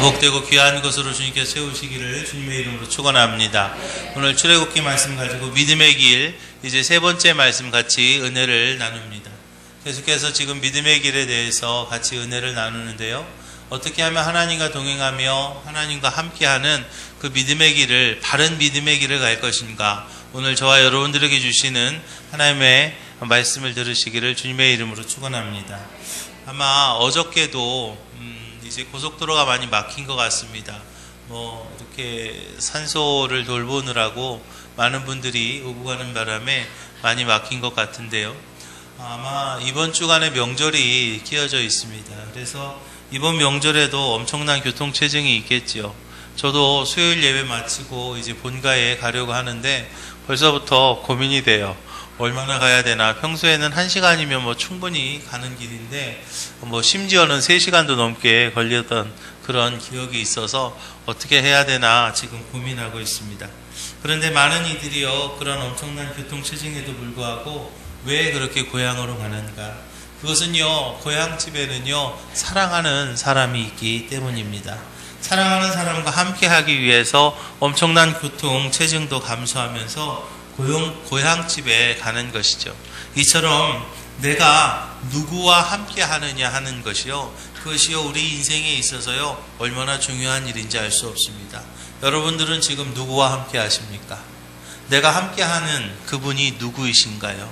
복되고 귀한 것으로 주님께 세우시기를 주님의 이름으로 축원합니다. 오늘 출애굽기 말씀 가지고 믿음의 길 이제 세 번째 말씀 같이 은혜를 나눕니다. 계속해서 지금 믿음의 길에 대해서 같이 은혜를 나누는데요. 어떻게 하면 하나님과 동행하며 하나님과 함께하는 그 믿음의 길을 바른 믿음의 길을 갈 것인가? 오늘 저와 여러분들에게 주시는 하나님의 말씀을 들으시기를 주님의 이름으로 축원합니다. 아마 어저께도 음, 이제 고속도로가 많이 막힌 것 같습니다. 뭐 이렇게 산소를 돌보느라고 많은 분들이 오고 가는 바람에 많이 막힌 것 같은데요. 아마 이번 주간에 명절이 끼어져 있습니다. 그래서 이번 명절에도 엄청난 교통 체증이 있겠지요. 저도 수요일 예배 마치고 이제 본가에 가려고 하는데 벌써부터 고민이 돼요. 얼마나 가야 되나. 평소에는 1시간이면 뭐 충분히 가는 길인데 뭐 심지어는 3시간도 넘게 걸렸던 그런 기억이 있어서 어떻게 해야 되나 지금 고민하고 있습니다. 그런데 많은 이들이요 그런 엄청난 교통 체증에도 불구하고 왜 그렇게 고향으로 가는가? 그것은요 고향집에는요 사랑하는 사람이 있기 때문입니다. 사랑하는 사람과 함께 하기 위해서 엄청난 교통 체증도 감수하면서 고향, 고향집에 가는 것이죠. 이처럼 내가 누구와 함께 하느냐 하는 것이요. 그것이요, 우리 인생에 있어서요, 얼마나 중요한 일인지 알 수 없습니다. 여러분들은 지금 누구와 함께 하십니까? 내가 함께 하는 그분이 누구이신가요?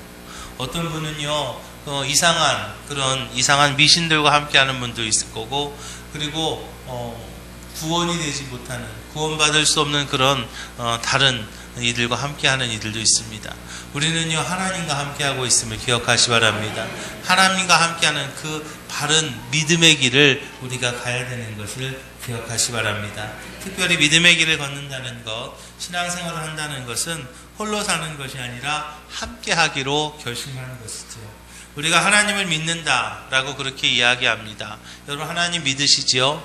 어떤 분은요, 어, 이상한, 그런 이상한 미신들과 함께 하는 분도 있을 거고, 그리고, 어, 구원이 되지 못하는, 구원받을 수 없는 그런, 어, 다른 이들과 함께하는 이들도 있습니다. 우리는요 하나님과 함께하고 있음을 기억하시 바랍니다. 하나님과 함께하는 그 바른 믿음의 길을 우리가 가야 되는 것을 기억하시 바랍니다. 특별히 믿음의 길을 걷는다는 것, 신앙생활을 한다는 것은 홀로 사는 것이 아니라 함께하기로 결심하는 것이죠. 우리가 하나님을 믿는다라고 그렇게 이야기합니다. 여러분 하나님 믿으시지요?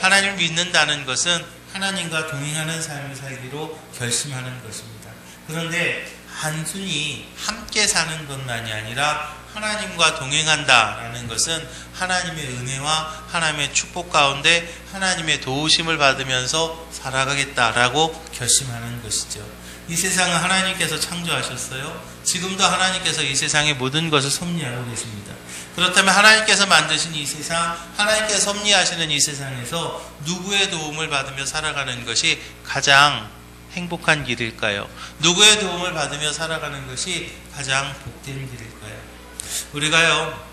하나님을 믿는다는 것은 하나님과 동행하는 삶을 살기로 결심하는 것입니다. 그런데 단순히 함께 사는 것만이 아니라 하나님과 동행한다라는 것은 하나님의 은혜와 하나님의 축복 가운데 하나님의 도우심을 받으면서 살아가겠다라고 결심하는 것이죠. 이 세상은 하나님께서 창조하셨어요. 지금도 하나님께서 이 세상의 모든 것을 섭리하고 계십니다. 그렇다면 하나님께서 만드신 이 세상, 하나님께서 섭리하시는 이 세상에서 누구의 도움을 받으며 살아가는 것이 가장 행복한 길일까요? 누구의 도움을 받으며 살아가는 것이 가장 복된 길일까요? 우리가요,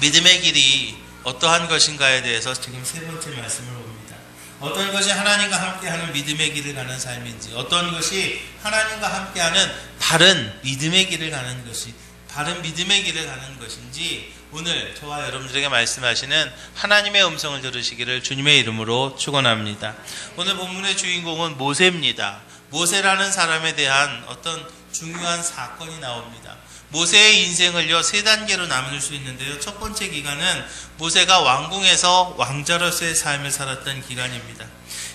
믿음의 길이 어떠한 것인가에 대해서 지금 세 번째 말씀을 봅니다. 어떤 것이 하나님과 함께하는 믿음의 길을 가는 삶인지, 어떤 것이 하나님과 함께하는 바른 믿음의 길을 가는 것이, 바른 믿음의 길을 가는 것인지, 오늘 저와 여러분들에게 말씀하시는 하나님의 음성을 들으시기를 주님의 이름으로 축원합니다. 오늘 본문의 주인공은 모세입니다. 모세라는 사람에 대한 어떤 중요한 사건이 나옵니다. 모세의 인생을요 세 단계로 나눌 수 있는데요. 첫 번째 기간은 모세가 왕궁에서 왕자로서의 삶을 살았던 기간입니다.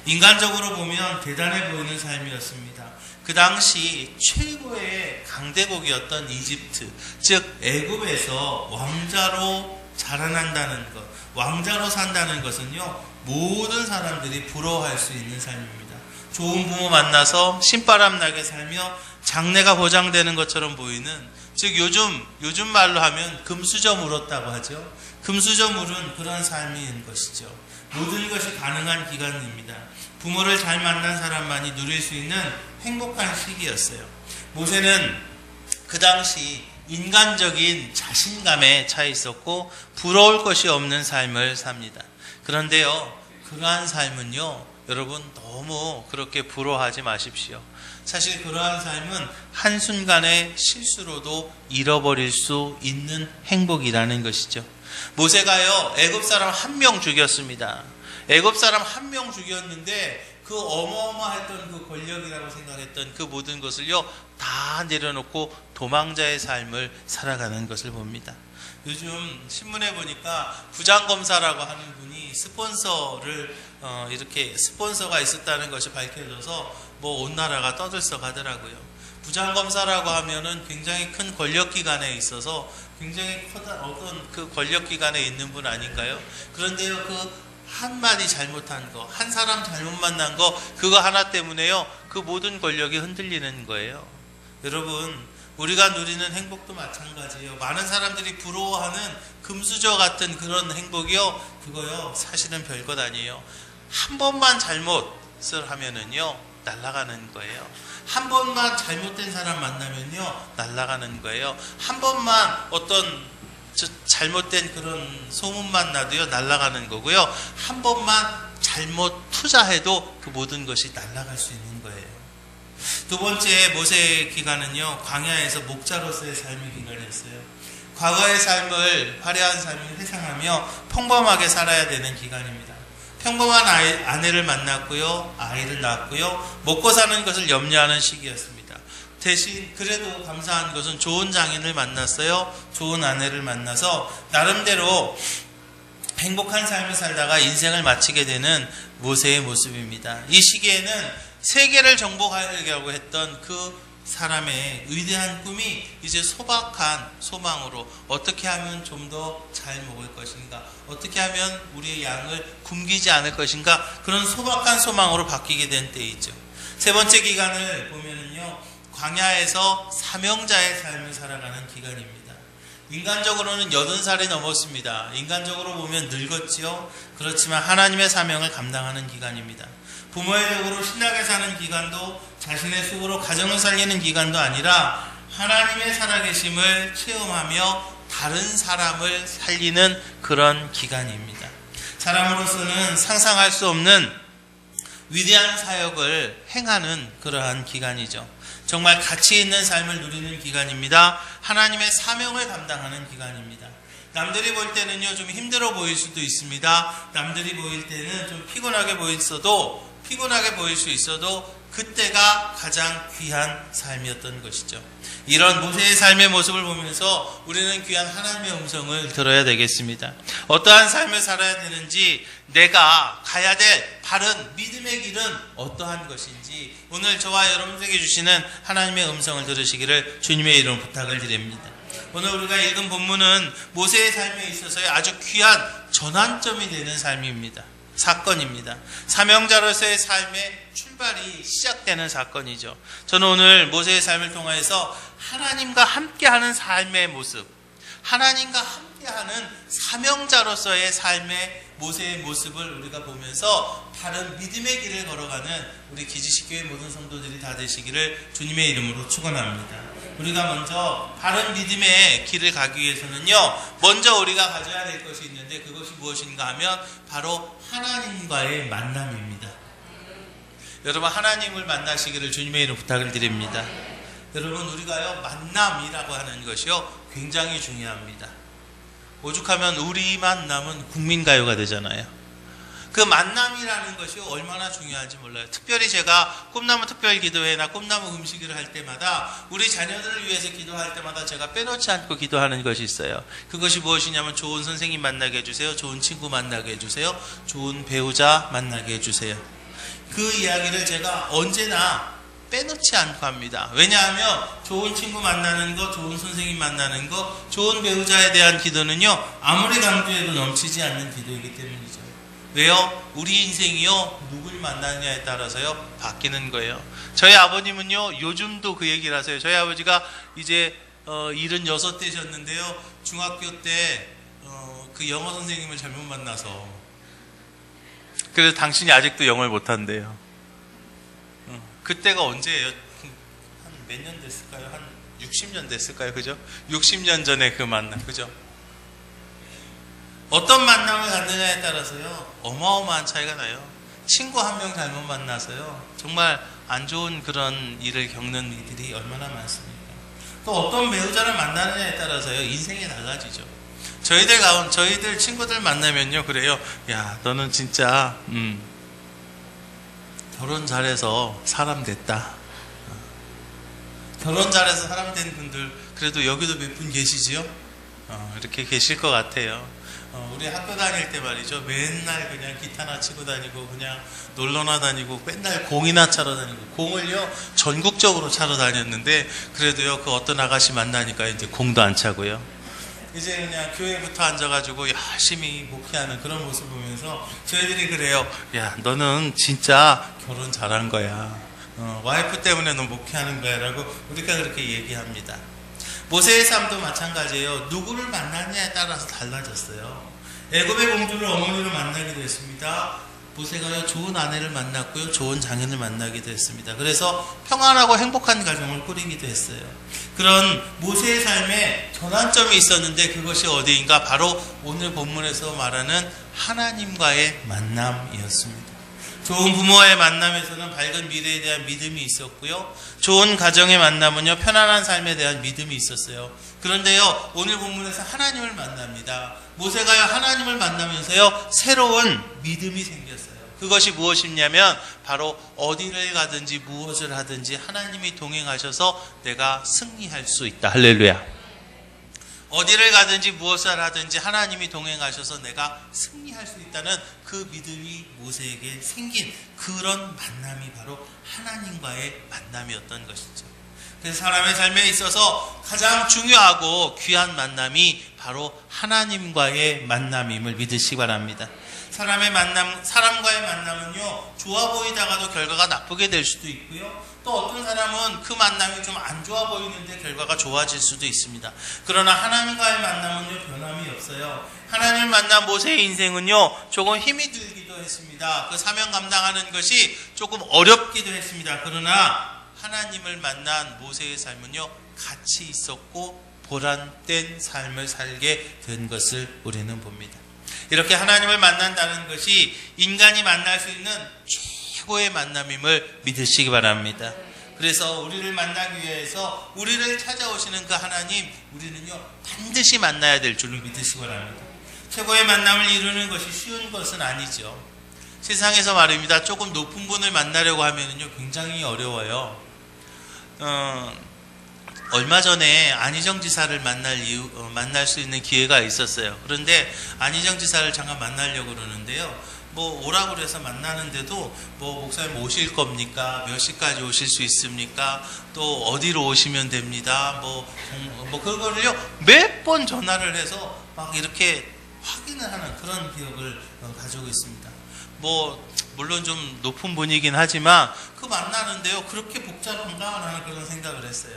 인간적으로 보면 대단해 보이는 삶이었습니다. 그 당시 최고의 강대국이었던 이집트, 즉 애굽에서 왕자로 자라난다는 것, 왕자로 산다는 것은요 모든 사람들이 부러워할 수 있는 삶입니다. 좋은 부모 만나서 신바람 나게 살며 장래가 보장되는 것처럼 보이는 즉 요즘 요즘 말로 하면 금수저 물었다고 하죠. 금수저 물은 그런 삶인 것이죠. 모든 것이 가능한 기간입니다. 부모를 잘 만난 사람만이 누릴 수 있는 행복한 시기였어요. 모세는 그 당시 인간적인 자신감에 차 있었고 부러울 것이 없는 삶을 삽니다. 그런데요, 그러한 삶은요, 여러분 너무 그렇게 부러워하지 마십시오. 사실 그러한 삶은 한순간의 실수로도 잃어버릴 수 있는 행복이라는 것이죠. 모세가요, 애굽 사람 한 명 죽였습니다. 애굽 사람 한 명 죽였는데 그 어마어마했던 그 권력이라고 생각했던 그 모든 것을요 다 내려놓고 도망자의 삶을 살아가는 것을 봅니다. 요즘 신문에 보니까 부장검사라고 하는 분이 스폰서를 어, 이렇게 스폰서가 있었다는 것이 밝혀져서 뭐 온 나라가 떠들썩 하더라고요. 부장검사라고 하면은 굉장히 큰 권력기관에 있어서 굉장히 커다 어떤 그 권력기관에 있는 분 아닌가요? 그런데요 그 한마디 잘못한 거, 한 사람 잘못 만난 거, 그거 하나 때문에요. 그 모든 권력이 흔들리는 거예요. 여러분, 우리가 누리는 행복도 마찬가지예요. 많은 사람들이 부러워하는 금수저 같은 그런 행복이요. 그거요. 사실은 별것 아니에요. 한 번만 잘못을 하면은요. 날아가는 거예요. 한 번만 잘못된 사람 만나면요. 날아가는 거예요. 한 번만 어떤 저 잘못된 그런 소문만 나도요. 날아가는 거고요. 한 번만 잘못 투자해도 그 모든 것이 날아갈 수 있는 거예요. 두 번째 모세의 기간은요, 광야에서 목자로서의 삶의 기간이었어요. 과거의 삶을, 화려한 삶을 회상하며 평범하게 살아야 되는 기간입니다. 평범한 아이, 아내를 만났고요, 아이를 낳았고요, 먹고 사는 것을 염려하는 시기였습니다. 대신 그래도 감사한 것은 좋은 장인을 만났어요. 좋은 아내를 만나서 나름대로 행복한 삶을 살다가 인생을 마치게 되는 모세의 모습입니다. 이 시기에는 세계를 정복하려고 했던 그 사람의 위대한 꿈이 이제 소박한 소망으로 어떻게 하면 좀 더 잘 먹을 것인가, 어떻게 하면 우리의 양을 굶기지 않을 것인가, 그런 소박한 소망으로 바뀌게 된 때이죠. 세 번째 기간을 보면은요, 광야에서 사명자의 삶을 살아가는 기간입니다. 인간적으로는 여든 살이 넘었습니다. 인간적으로 보면 늙었지요. 그렇지만 하나님의 사명을 감당하는 기간입니다. 부모의 덕으로 신나게 사는 기간도 자신의 수고로 가정을 살리는 기간도 아니라 하나님의 살아계심을 체험하며 다른 사람을 살리는 그런 기간입니다. 사람으로서는 상상할 수 없는 위대한 사역을 행하는 그러한 기간이죠. 정말 가치 있는 삶을 누리는 기간입니다. 하나님의 사명을 감당하는 기간입니다. 남들이 볼 때는요, 좀 힘들어 보일 수도 있습니다. 남들이 보일 때는 좀 피곤하게 보였어도, 피곤하게 보일 수 있어도, 그때가 가장 귀한 삶이었던 것이죠. 이런 모세의 삶의 모습을 보면서 우리는 귀한 하나님의 음성을 들어야 되겠습니다. 어떠한 삶을 살아야 되는지, 내가 가야 될 바른 믿음의 길은 어떠한 것인지, 오늘 저와 여러분에게 주시는 하나님의 음성을 들으시기를 주님의 이름 부탁을 드립니다. 오늘 우리가 읽은 본문은 모세의 삶에 있어서의 아주 귀한 전환점이 되는 삶입니다. 사건입니다. 사명자로서의 삶의 출발이 시작되는 사건이죠. 저는 오늘 모세의 삶을 통해서 하나님과 함께하는 삶의 모습, 하나님과 함께하는 사명자로서의 삶의 모세의 모습을 우리가 보면서 다른 믿음의 길을 걸어가는 우리 기지식교회 모든 성도들이 다 되시기를 주님의 이름으로 축원합니다. 우리가 먼저 바른 믿음의 길을 가기 위해서는요, 먼저 우리가 가져야 될 것이 있는데 그것이 무엇인가 하면 바로 하나님과의 만남입니다. 여러분 하나님을 만나시기를 주님의 이름 부탁을 드립니다. 여러분 우리가요 만남이라고 하는 것이요 굉장히 중요합니다. 오죽하면 우리 만 남은 국민가요가 되잖아요. 그 만남이라는 것이 얼마나 중요한지 몰라요. 특별히 제가 꿈나무 특별 기도회나 꿈나무 음식을 할 때마다 우리 자녀들을 위해서 기도할 때마다 제가 빼놓지 않고 기도하는 것이 있어요. 그것이 무엇이냐면 좋은 선생님 만나게 해주세요. 좋은 친구 만나게 해주세요. 좋은 배우자 만나게 해주세요. 그 이야기를 제가 언제나 빼놓지 않고 합니다. 왜냐하면 좋은 친구 만나는 거, 좋은 선생님 만나는 거, 좋은 배우자에 대한 기도는요, 아무리 강조해도 넘치지 않는 기도이기 때문이죠. 왜요? 우리 인생이요, 누굴 만나느냐에 따라서요, 바뀌는 거예요. 저희 아버님은요, 요즘도 그 얘기를 하세요. 저희 아버지가 이제, 어, 76대셨는데요, 중학교 때, 어, 그 영어 선생님을 잘못 만나서, 그래서 당신이 아직도 영어를 못한대요. 어, 그때가 언제예요? 한 몇 년 됐을까요? 한 60년 됐을까요? 그죠? 60년 전에 그 만남, 그죠? 어떤 만남을 갖느냐에 따라서요, 어마어마한 차이가 나요. 친구 한 명 잘못 만나서요, 정말 안 좋은 그런 일을 겪는 이들이 얼마나 많습니까? 또 어떤 배우자를 만나느냐에 따라서요, 인생이 달라지죠. 저희들 가운, 저희들 친구들 만나면요, 그래요. 야, 너는 진짜, 음, 결혼 잘해서 사람 됐다. 어. 결혼 잘해서 사람 된 분들, 그래도 여기도 몇 분 계시지요? 어, 이렇게 계실 것 같아요. 어, 우리 학교 다닐 때 말이죠. 맨날 그냥 기타나 치고 다니고, 그냥 놀러나 다니고, 맨날 공이나 차러 다니고, 공을요, 전국적으로 차러 다녔는데, 그래도요, 그 어떤 아가씨 만나니까 이제 공도 안 차고요. 이제 그냥 교회부터 앉아가지고 열심히 목회하는 그런 모습 보면서 저희들이 그래요. 야, 너는 진짜 결혼 잘한 거야. 어, 와이프 때문에 너 목회하는 거야라고 우리가 그렇게 얘기합니다. 모세의 삶도 마찬가지예요. 누구를 만나냐에 따라서 달라졌어요. 애굽의 공주를 어머니로 만나기도 했습니다. 모세가요 좋은 아내를 만났고요 좋은 장인을 만나기도 했습니다. 그래서 평안하고 행복한 가정을 꾸리기도 했어요. 그런 모세의 삶에 전환점이 있었는데 그것이 어디인가 바로 오늘 본문에서 말하는 하나님과의 만남이었습니다. 좋은 부모와의 만남에서는 밝은 미래에 대한 믿음이 있었고요. 좋은 가정의 만남은요, 편안한 삶에 대한 믿음이 있었어요. 그런데요, 오늘 본문에서 하나님을 만납니다. 모세가요, 하나님을 만나면서요, 새로운 믿음이 생겼어요. 그것이 무엇이냐면, 바로 어디를 가든지 무엇을 하든지 하나님이 동행하셔서 내가 승리할 수 있다. 할렐루야. 어디를 가든지 무엇을 하든지 하나님이 동행하셔서 내가 승리할 수 있다는 그 믿음이 모세에게 생긴 그런 만남이 바로 하나님과의 만남이었던 것이죠. 그래서 사람의 삶에 있어서 가장 중요하고 귀한 만남이 바로 하나님과의 만남임을 믿으시기 바랍니다. 사람의 만남, 사람과의 만남은요, 좋아 보이다가도 결과가 나쁘게 될 수도 있고요. 또 어떤 사람은 그 만남이 좀 안 좋아 보이는데 결과가 좋아질 수도 있습니다. 그러나 하나님과의 만남은요, 변함이 없어요. 하나님을 만난 모세의 인생은요, 조금 힘이 들기도 했습니다. 그 사명 감당하는 것이 조금 어렵기도 했습니다. 그러나 하나님을 만난 모세의 삶은요, 같이 있었고 보람된 삶을 살게 된 것을 우리는 봅니다. 이렇게 하나님을 만난다는 것이 인간이 만날 수 있는 최고의 만남임을 믿으시기 바랍니다. 그래서 우리를 만나기 위해서 우리를 찾아오시는 그 하나님, 우리는요, 반드시 만나야 될 줄을 믿으시기 바랍니다. 최고의 만남을 이루는 것이 쉬운 것은 아니죠. 세상에서 말입니다. 조금 높은 분을 만나려고 하면요, 굉장히 어려워요. 어, 얼마 전에 안희정 지사를 만날 이유, 어, 만날 수 있는 기회가 있었어요. 그런데 안희정 지사를 잠깐 만나려고 그러는데요. 뭐 오라고 그래서 만나는데도 뭐 목사님 오실 겁니까? 몇 시까지 오실 수 있습니까? 또 어디로 오시면 됩니다. 뭐, 뭐 그거를요 몇 번 전화를 해서 막 이렇게 확인을 하는 그런 기억을 어, 가지고 있습니다. 뭐 물론 좀 높은 분이긴 하지만 그 만나는데요 그렇게 복잡한가 하는 그런 생각을 했어요.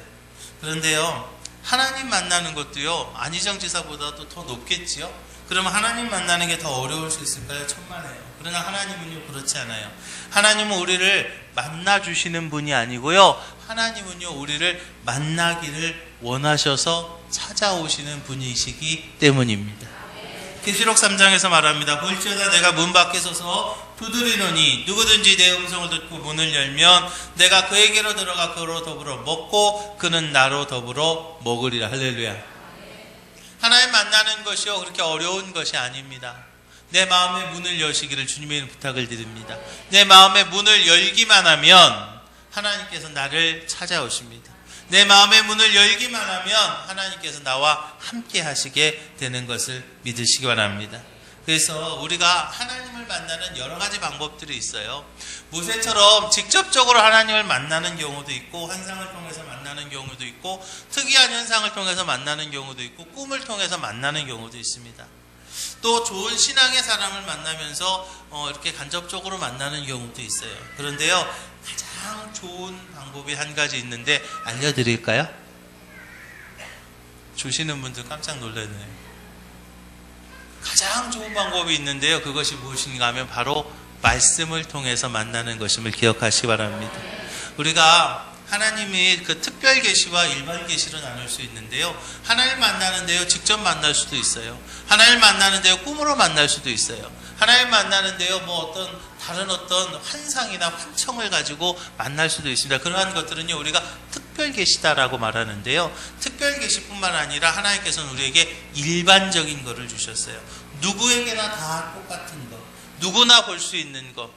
그런데요, 하나님 만나는 것도요, 안희정 지사보다도 더 높겠지요? 그러면 하나님 만나는 게 더 어려울 수 있을까요? 천만에요. 그러나 하나님은요, 그렇지 않아요. 하나님은 우리를 만나주시는 분이 아니고요, 하나님은요, 우리를 만나기를 원하셔서 찾아오시는 분이시기 때문입니다. 계시록 3장에서 말합니다. 볼지어다 내가 문 밖에 서서 두드리노니 누구든지 내 음성을 듣고 문을 열면 내가 그에게로 들어가 그로 더불어 먹고 그는 나로 더불어 먹으리라. 할렐루야. 하나님 만나는 것이요 그렇게 어려운 것이 아닙니다. 내 마음의 문을 여시기를 주님의 부탁을 드립니다. 내 마음의 문을 열기만 하면 하나님께서 나를 찾아오십니다. 내 마음의 문을 열기만 하면 하나님께서 나와 함께 하시게 되는 것을 믿으시기 바랍니다. 그래서 우리가 하나님을 만나는 여러 가지 방법들이 있어요. 모세처럼 직접적으로 하나님을 만나는 경우도 있고, 환상을 통해서 만나는 경우도 있고, 특이한 현상을 통해서 만나는 경우도 있고, 꿈을 통해서 만나는 경우도 있습니다. 또 좋은 신앙의 사람을 만나면서 어, 이렇게 간접적으로 만나는 경우도 있어요. 그런데요, 가장 좋은 방법이 한 가지 있는데 알려드릴까요? 주시는 분들 깜짝 놀랐네요. 가장 좋은 방법이 있는데요. 그것이 무엇인가 하면 바로 말씀을 통해서 만나는 것임을 기억하시기 바랍니다. 우리가 하나님이 그 특별 계시와 일반 계시로 나눌 수 있는데요. 하나님 만나는데요. 직접 만날 수도 있어요. 하나님 만나는데요. 꿈으로 만날 수도 있어요. 하나님 만나는데요. 뭐 어떤 다른 어떤 환상이나 환청을 가지고 만날 수도 있습니다. 그러한 것들은요. 우리가 특별 계시다라고 말하는데요. 특별 계시뿐만 아니라 하나님께서는 우리에게 일반적인 것을 주셨어요. 누구에게나 다 똑같은 것. 누구나 볼 수 있는 것.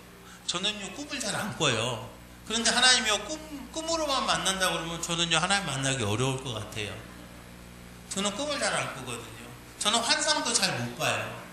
저는요. 꿈을 잘 안 꿔요. 그런데 하나님이요 꿈, 꿈으로만 만난다 그러면 저는요 하나님 만나기 어려울 것 같아요. 저는 꿈을 잘 안 꾸거든요. 저는 환상도 잘 못 봐요.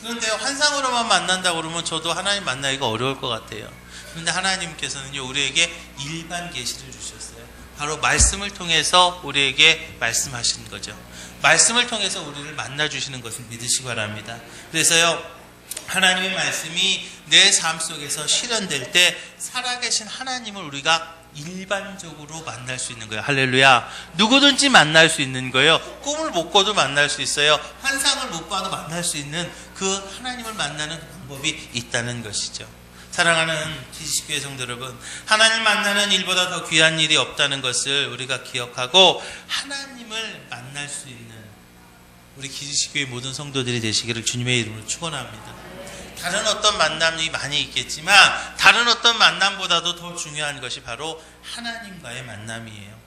그런데 환상으로만 만난다 그러면 저도 하나님 만나기가 어려울 것 같아요. 그런데 하나님께서는요 우리에게 일반 계시를 주셨어요. 바로 말씀을 통해서 우리에게 말씀하신 거죠. 말씀을 통해서 우리를 만나 주시는 것을 믿으시기 바랍니다. 그래서요. 하나님의 말씀이 내 삶 속에서 실현될 때 살아계신 하나님을 우리가 일반적으로 만날 수 있는 거예요. 할렐루야. 누구든지 만날 수 있는 거예요. 꿈을 못 꿔도 만날 수 있어요. 환상을 못 봐도 만날 수 있는 그 하나님을 만나는 방법이 있다는 것이죠. 사랑하는 지식교회 성도 여러분, 하나님을 만나는 일보다 더 귀한 일이 없다는 것을 우리가 기억하고 하나님을 만날 수 있는 우리 기지식교회 모든 성도들이 되시기를 주님의 이름으로 축원합니다. 다른 어떤 만남이 많이 있겠지만 다른 어떤 만남보다도 더 중요한 것이 바로 하나님과의 만남이에요.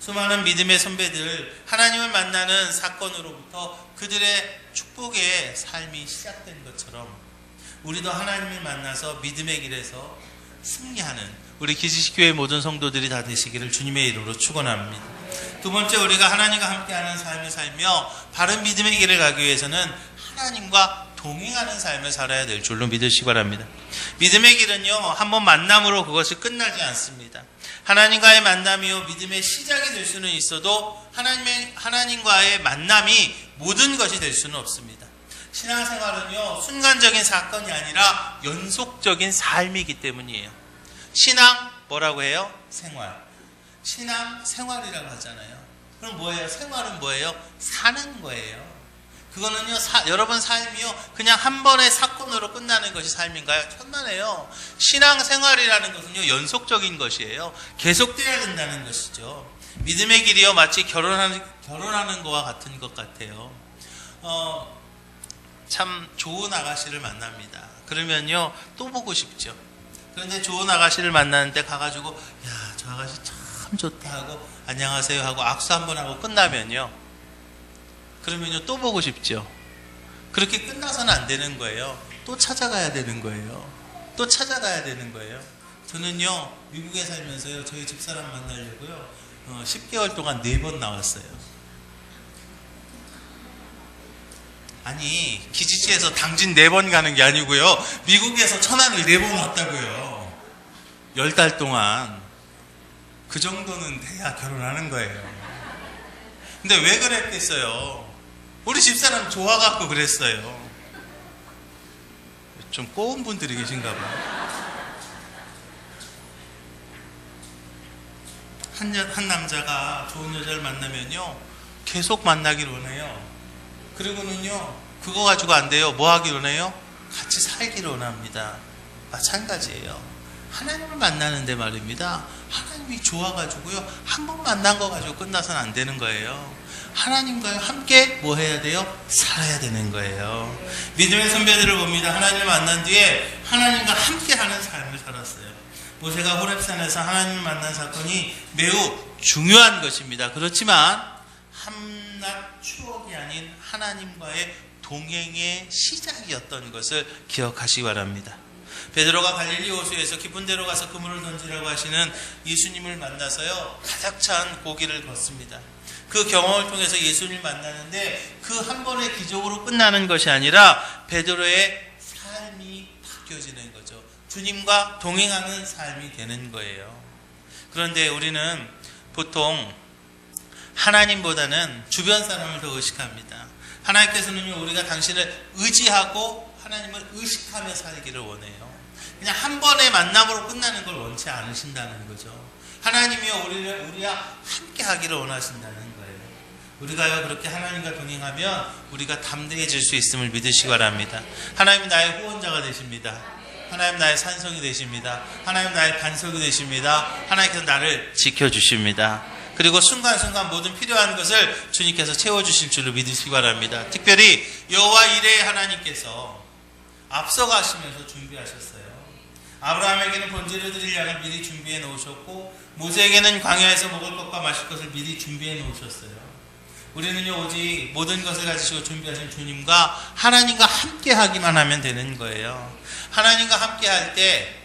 수많은 믿음의 선배들 하나님을 만나는 사건으로부터 그들의 축복의 삶이 시작된 것처럼 우리도 하나님을 만나서 믿음의 길에서 승리하는 우리 기지식교회 모든 성도들이 다 되시기를 주님의 이름으로 축원합니다. 두 번째 우리가 하나님과 함께하는 삶을 살며 바른 믿음의 길을 가기 위해서는 하나님과 동행하는 삶을 살아야 될 줄로 믿으시기 바랍니다. 믿음의 길은요, 한번 만남으로 그것이 끝나지 않습니다. 하나님과의 만남이요, 믿음의 시작이 될 수는 있어도 하나님의, 하나님과의 만남이 모든 것이 될 수는 없습니다. 신앙생활은요, 순간적인 사건이 아니라 연속적인 삶이기 때문이에요. 신앙, 뭐라고 해요? 생활. 신앙, 생활이라고 하잖아요. 그럼 뭐예요? 생활은 뭐예요? 사는 거예요. 그거는요, 사, 여러분 삶이요, 그냥 한 번의 사건으로 끝나는 것이 삶인가요? 천만에요. 신앙 생활이라는 것은요, 연속적인 것이에요. 계속돼야 된다는 것이죠. 믿음의 길이요, 마치 결혼하는, 결혼하는 거와 같은 것 같아요. 어, 참 좋은 아가씨를 만납니다. 그러면요, 또 보고 싶죠. 그런데 좋은 아가씨를 만나는데 가가지고, 야, 저 아가씨 참 좋다 하고, 안녕하세요 하고 악수 한 번 하고 끝나면요, 그러면요 또 보고 싶죠. 그렇게 끝나서는 안 되는 거예요. 또 찾아가야 되는 거예요. 또 찾아가야 되는 거예요. 저는요 미국에 살면서요 저희 집사람 만나려고요 어, 10개월 동안 네번 나왔어요. 아니 기지치에서 당진 네번 가는 게 아니고요 미국에서 천안을 네번 왔다고요. 열달 동안 그 정도는 돼야 결혼하는 거예요. 근데 왜 그랬겠어요? 우리 집사람 좋아갖고 그랬어요. 좀 꼬운 분들이 계신가 봐요. 한, 여, 한 남자가 좋은 여자를 만나면요. 계속 만나기를 원해요. 그리고는요. 그거 가지고 안 돼요. 뭐 하기를 원해요? 같이 살기를 원합니다. 마찬가지예요. 하나님을 만나는데 말입니다. 하나님이 좋아가지고요. 한 번 만난 거 가지고 끝나서는 안 되는 거예요. 하나님과 함께 뭐 해야 돼요? 살아야 되는 거예요. 믿음의 선배들을 봅니다. 하나님을 만난 뒤에 하나님과 함께 하는 삶을 살았어요. 모세가 호랩산에서 하나님을 만난 사건이 매우 중요한 것입니다. 그렇지만 한낱 추억이 아닌 하나님과의 동행의 시작이었던 것을 기억하시기 바랍니다. 베드로가 갈릴리 호수에서 깊은 데로 가서 그물을 던지라고 하시는 예수님을 만나서요 가득 찬 고기를 걷습니다. 그 경험을 통해서 예수님을 만나는데 그 한 번의 기적으로 끝나는 것이 아니라 베드로의 삶이 바뀌어지는 거죠. 주님과 동행하는 삶이 되는 거예요. 그런데 우리는 보통 하나님보다는 주변 사람을 더 의식합니다. 하나님께서는 우리가 당신을 의지하고 하나님을 의식하며 살기를 원해요. 그냥 한 번의 만남으로 끝나는 걸 원치 않으신다는 거죠. 하나님이요 우리를 우리와 함께 하기를 원하신다는. 우리가요 그렇게 하나님과 동행하면 우리가 담대해질 수 있음을 믿으시기 바랍니다. 하나님 나의 후원자가 되십니다. 하나님 나의 산성이 되십니다. 하나님 나의 반석이 되십니다. 하나님께서 나를 지켜주십니다. 그리고 순간순간 모든 필요한 것을 주님께서 채워주실 줄로 믿으시기 바랍니다. 특별히 여호와 이레의 하나님께서 앞서가시면서 준비하셨어요. 아브라함에게는 번제를 드릴 양을 미리 준비해 놓으셨고 모세에게는 광야에서 먹을 것과 마실 것을 미리 준비해 놓으셨어요. 우리는요, 오직 모든 것을 가지시고 준비하신 주님과 하나님과 함께 하기만 하면 되는 거예요. 하나님과 함께 할 때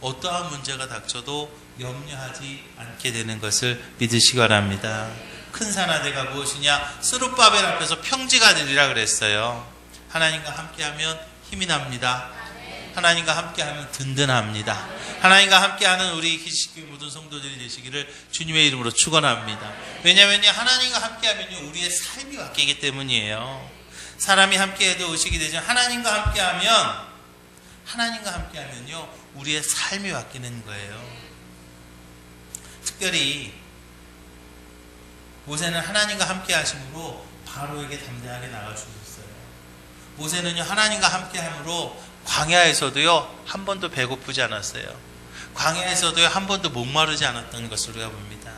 어떠한 문제가 닥쳐도 염려하지 않게 되는 것을 믿으시기 바랍니다. 큰 산하대가 무엇이냐? 스룹바벨 앞에서 평지가 되리라 그랬어요. 하나님과 함께하면 힘이 납니다. 하나님과 함께하면 든든합니다. 하나님과 함께하는 우리 기식교 모든 성도들이 되시기를 주님의 이름으로 축원합니다. 왜냐하면요 하나님과 함께하면요 우리의 삶이 바뀌기 때문이에요. 사람이 함께해도 의식이 되지만 하나님과 함께하면 하나님과 함께하면요 우리의 삶이 바뀌는 거예요. 특별히 모세는 하나님과 함께 하심으로 바로에게 담대하게 나갈 수 있어요. 모세는요 하나님과 함께 함으로 광야에서도요 한 번도 배고프지 않았어요. 광야에서도요 한 번도 목마르지 않았던 것을 우리가 봅니다.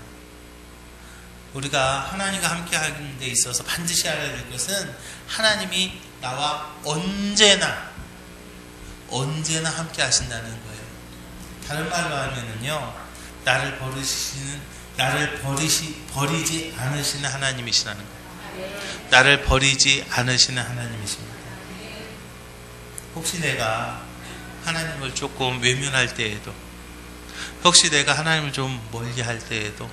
우리가 하나님과 함께 하는 데 있어서 반드시 알아야 될 것은 하나님이 나와 언제나 언제나 함께 하신다는 거예요. 다른 말로 하면은요 나를 버리시는 나를 버리시 버리지 않으시는 하나님이시라는 거예요. 나를 버리지 않으시는 하나님이십니다. 혹시 내가 하나님을 조금 외면할 때에도 혹시 내가 하나님을 좀 멀리 할 때에도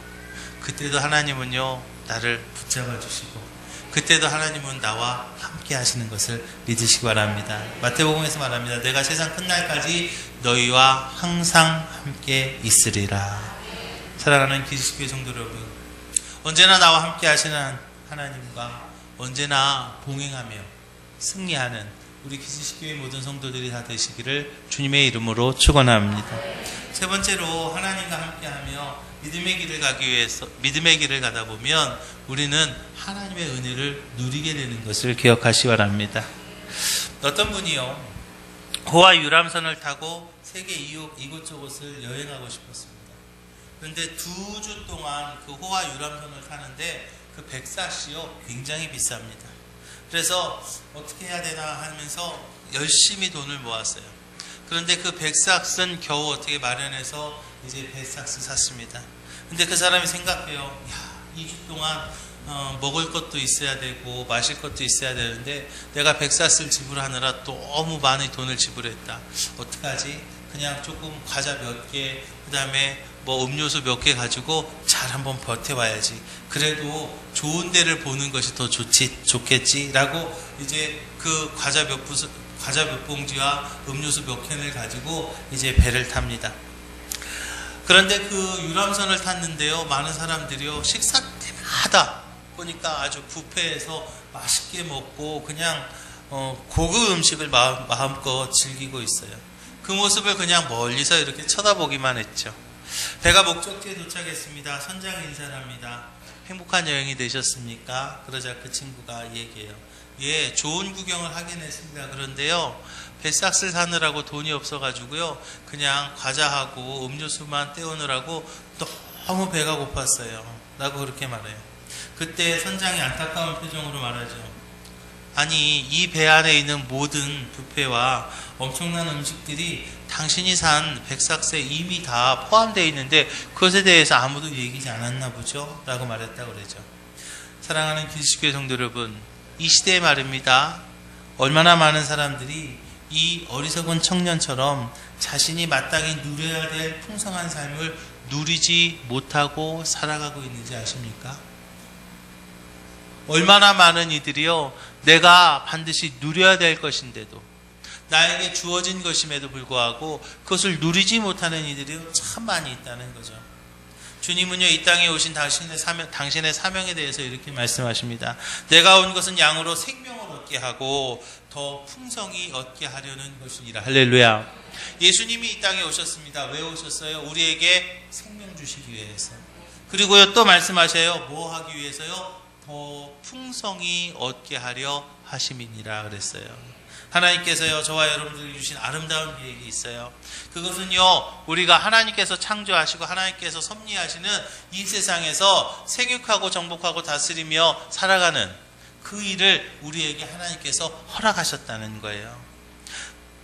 그때도 하나님은요 나를 붙잡아 주시고 그때도 하나님은 나와 함께 하시는 것을 믿으시기 바랍니다. 마태복음에서 말합니다. 내가 세상 끝날까지 너희와 항상 함께 있으리라. 사랑하는 기식교회 성도 여러분, 언제나 나와 함께 하시는 하나님과 언제나 봉행하며 승리하는 우리 기식교회 모든 성도들이 다 되시기를 주님의 이름으로 축원합니다. 세 번째로 하나님과 함께하며 믿음의 길을 가기 위해서 믿음의 길을 가다 보면 우리는 하나님의 은혜를 누리게 되는 것을 기억하시 바랍니다. 어떤 분이요 호와 유람선을 타고 세계 이곳저곳을 여행하고 싶었습니다. 그런데 두 주 동안 그 호와 유람선을 타는데 그 백사시요 굉장히 비쌉니다. 그래서 어떻게 해야 되나 하면서 열심히 돈을 모았어요. 그런데 그 백삭은 겨우 어떻게 마련해서 이제 백삭스 샀습니다. 근데 그 사람이 생각해요. 야, 2주 동안 어, 먹을 것도 있어야 되고 마실 것도 있어야 되는데 내가 백사스를 지불하느라 너무 많은 돈을 지불했다. 어떡하지? 그냥 조금 과자 몇 개, 그 다음에 뭐 음료수 몇 개 가지고 잘 한번 버텨봐야지. 그래도 좋은 데를 보는 것이 더 좋지, 좋겠지라고 이제 그 과자 몇 부, 과자 몇 봉지와 음료수 몇 캔을 가지고 이제 배를 탑니다. 그런데 그 유람선을 탔는데요. 많은 사람들이요. 식사 때마다 보니까 아주 부페에서 맛있게 먹고 그냥 어, 고급 음식을 마음, 마음껏 즐기고 있어요. 그 모습을 그냥 멀리서 이렇게 쳐다보기만 했죠. 배가 목적지에 도착했습니다. 선장 인사를 합니다. 행복한 여행이 되셨습니까? 그러자 그 친구가 얘기해요. 예, 좋은 구경을 하긴 했습니다. 그런데요, 뱃삭스 사느라고 돈이 없어가지고요, 그냥 과자하고 음료수만 때우느라고 너무 배가 고팠어요. 라고 그렇게 말해요. 그때 선장이 안타까운 표정으로 말하죠. 아니, 이 배 안에 있는 모든 뷔페와 엄청난 음식들이 당신이 산 백삭스에 이미 다 포함되어 있는데 그것에 대해서 아무도 얘기지 않았나 보죠? 라고 말했다고 그러죠. 사랑하는 기식교회 성도 여러분, 이 시대에 말입니다. 얼마나 많은 사람들이 이 어리석은 청년처럼 자신이 마땅히 누려야 될 풍성한 삶을 누리지 못하고 살아가고 있는지 아십니까? 얼마나 많은 이들이요, 내가 반드시 누려야 될 것인데도, 나에게 주어진 것임에도 불구하고 그것을 누리지 못하는 이들이 참 많이 있다는 거죠. 주님은요, 이 땅에 오신 당신의 사명, 당신의 사명에 대해서 이렇게 말씀하십니다. 내가 온 것은 양으로 생명을 얻게 하고 더 풍성히 얻게 하려는 것이니라. 할렐루야. 예수님이 이 땅에 오셨습니다. 왜 오셨어요? 우리에게 생명 주시기 위해서. 그리고요, 또 말씀하셔요. 뭐 하기 위해서요? 더 풍성히 얻게 하려 하심이니라 그랬어요. 하나님께서요, 저와 여러분들이 주신 아름다운 계획이 있어요. 그것은요, 우리가 하나님께서 창조하시고 하나님께서 섭리하시는 이 세상에서 생육하고 정복하고 다스리며 살아가는 그 일을 우리에게 하나님께서 허락하셨다는 거예요.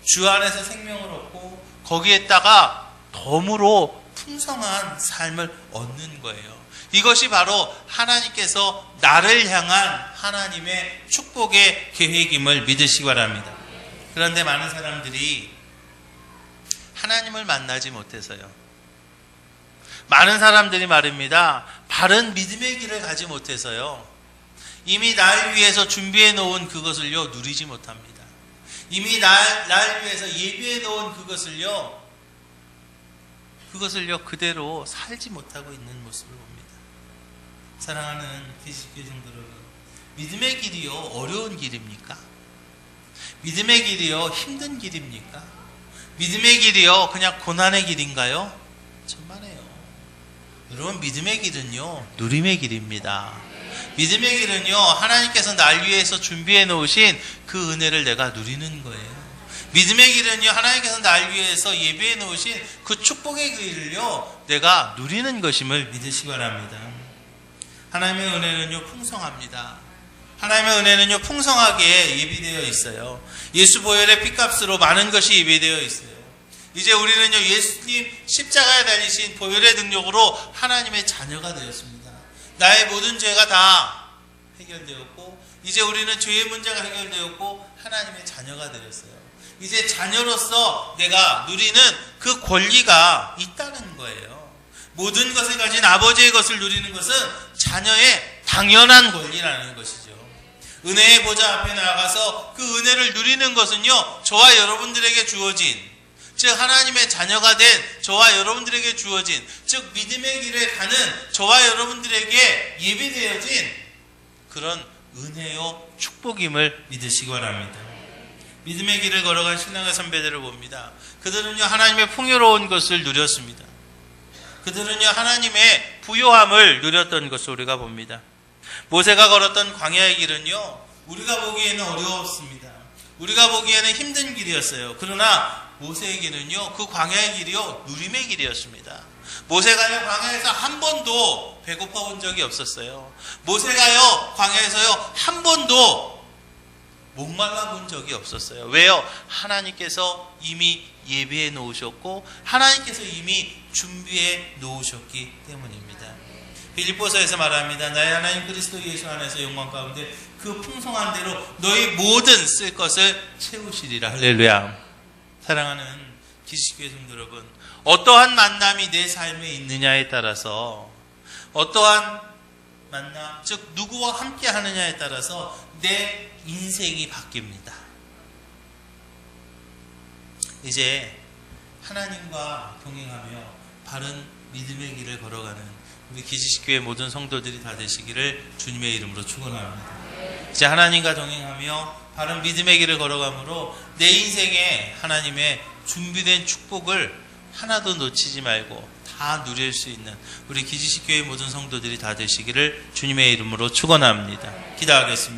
주 안에서 생명을 얻고 거기에다가 덤으로 풍성한 삶을 얻는 거예요. 이것이 바로 하나님께서 나를 향한 하나님의 축복의 계획임을 믿으시기 바랍니다. 그런데 많은 사람들이 하나님을 만나지 못해서요. 많은 사람들이 말입니다. 바른 믿음의 길을 가지 못해서요. 이미 날 위해서 준비해 놓은 그것을요, 누리지 못합니다. 이미 날, 날 위해서 예비해 놓은 그것을요, 그것을요, 그대로 살지 못하고 있는 모습을 봅니다. 사랑하는 기식교 성도 여러분, 믿음의 길이요, 어려운 길입니까? 믿음의 길이요, 힘든 길입니까? 믿음의 길이요, 그냥 고난의 길인가요? 천만에요. 여러분, 믿음의 길은요, 누림의 길입니다. 믿음의 길은요, 하나님께서 날 위해서 준비해 놓으신 그 은혜를 내가 누리는 거예요. 믿음의 길은요, 하나님께서 날 위해서 예비해 놓으신 그 축복의 길을요, 내가 누리는 것임을 믿으시기 바랍니다. 하나님의 은혜는요, 풍성합니다. 하나님의 은혜는요, 풍성하게 예비되어 있어요. 예수 보혈의 피값으로 많은 것이 예비되어 있어요. 이제 우리는요, 예수님 십자가에 달리신 보혈의 능력으로 하나님의 자녀가 되었습니다. 나의 모든 죄가 다 해결되었고, 이제 우리는 죄의 문제가 해결되었고, 하나님의 자녀가 되었어요. 이제 자녀로서 내가 누리는 그 권리가 있다는 거예요. 모든 것을 가진 아버지의 것을 누리는 것은 자녀의 당연한 권리라는 것이죠. 은혜의 보좌 앞에 나가서 그 은혜를 누리는 것은요, 저와 여러분들에게 주어진, 즉, 하나님의 자녀가 된 저와 여러분들에게 주어진, 즉, 믿음의 길에 가는 저와 여러분들에게 예비되어진 그런 은혜요 축복임을 믿으시기 바랍니다. 믿음의 길을 걸어간 신앙의 선배들을 봅니다. 그들은요, 하나님의 풍요로운 것을 누렸습니다. 그들은요, 하나님의 부요함을 누렸던 것을 우리가 봅니다. 모세가 걸었던 광야의 길은요, 우리가 보기에는 어려웠습니다. 우리가 보기에는 힘든 길이었어요. 그러나 모세의 길은요, 그 광야의 길이요, 누림의 길이었습니다. 모세가요, 광야에서 한 번도 배고파 본 적이 없었어요. 모세가요, 광야에서요, 한 번도 목말라 본 적이 없었어요. 왜요? 하나님께서 이미 예비해 놓으셨고, 하나님께서 이미 준비해 놓으셨기 때문입니다. 빌립보서에서 말합니다. 나의 하나님 그리스도 예수 안에서 영광 가운데 그 풍성한 대로 너희 모든 쓸 것을 채우시리라. 할렐루야. 사랑하는 기식교회 성도 여러분, 어떠한 만남이 내 삶에 있느냐에 따라서 어떠한 만남, 즉 누구와 함께 하느냐에 따라서 내 인생이 바뀝니다. 이제 하나님과 동행하며 바른 믿음의 길을 걸어가는 우리 기지식교회 모든 성도들이 다 되시기를 주님의 이름으로 축원합니다. 이제 하나님과 동행하며 바른 믿음의 길을 걸어가므로 내 인생에 하나님의 준비된 축복을 하나도 놓치지 말고 다 누릴 수 있는 우리 기지식교회 모든 성도들이 다 되시기를 주님의 이름으로 축원합니다. 기도하겠습니다.